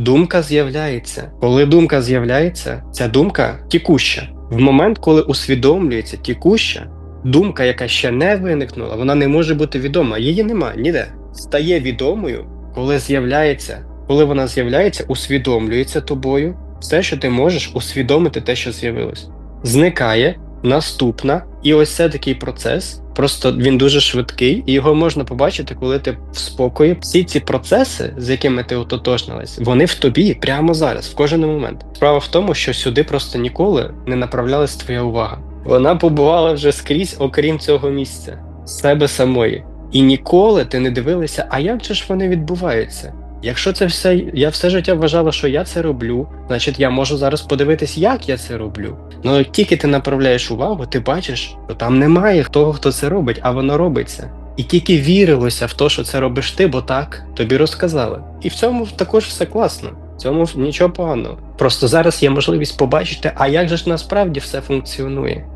думка з'являється. Коли думка з'являється, ця думка тікуща. В момент, коли усвідомлюється тікуща, думка, яка ще не виникнула, вона не може бути відома. Її нема ніде. Стає відомою, коли з'являється, коли вона з'являється, усвідомлюється тобою. Все, що ти можеш усвідомити те, що з'явилось. Зникає, наступна, і ось це такий процес. Просто він дуже швидкий, і його можна побачити, коли ти в спокої. Всі ці процеси, з якими ти ототожнилась, вони в тобі прямо зараз, в кожен момент. Справа в тому, що сюди просто ніколи не направлялась твоя увага. Вона побувала вже скрізь, окрім цього місця, себе самої. І ніколи ти не дивилася, а як же ж вони відбуваються? Якщо це все, я все життя вважала, що я це роблю, значить я можу зараз подивитись, як я це роблю. Ну тільки ти направляєш увагу, ти бачиш, що там немає того, хто це робить, а воно робиться. І тільки вірилося в те, що це робиш ти, бо так тобі розказали. І в цьому також все класно. В цьому нічого поганого. Просто зараз є можливість побачити, а як же ж насправді все функціонує.